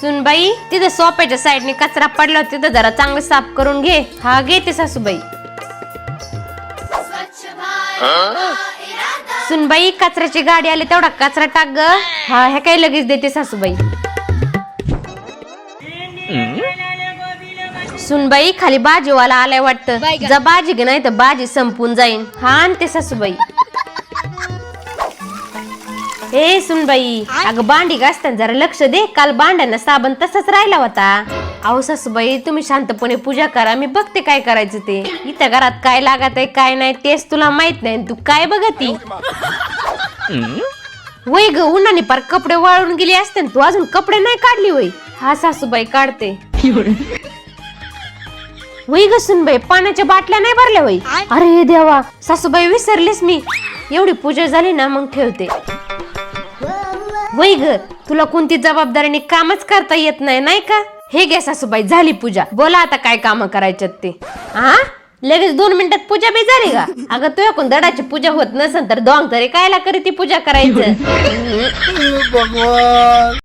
सुनबाई तिथं सोप्याच्या साईडने कचरा पडला होता, तिथं जरा चांगलं साफ करून घे. हा घेते सासूबाई. सुनबाई कचऱ्याची गाडी आली तेवढा कचरा टाक ग. हा हे काय लगेच देते सासूबाई. सुनबाई खाली भाजीवाला आलाय वाटतं. जा भाजी घे नाही तर भाजी संपून जाईन. हा आणते सासूबाई. ए सुनबाई अगं भांडी घासताना जरा लक्ष दे. काल भांड्यांना साबण तसाच राहिला होता. अहो सासूबाई तुम्ही शांतपणे पूजा करा. मी बघते काय करायचं ते. इथं घरात काय लागत आहे काय नाही तेच तुला माहीत नाही. तू काय बघती? वय ग उन्हाने पार कपडे वाळून गेले असते न, तू अजून कपडे नाही काढली वय. हा सासूबाई काढते. वय ग सुनबाई पाण्याच्या बाटल्या नाही भरल्या वय. अरे देवा सासूबाई विसरलीस मी. एवढी पूजा झाली ना मग ठेवते. वय ग तुला कोणती जबाबदारीने कामच करता येत नाही नाही का? हे घ्या सासूबाई झाली पूजा. बोला आता काय काम करायच्यात ते. हा लगेच दोन मिनिटात पूजा बी झाली का? अगं तू कोण दडाची पूजा होत नसेल तर दोंग तरी कायला करी ती पूजा करायचं?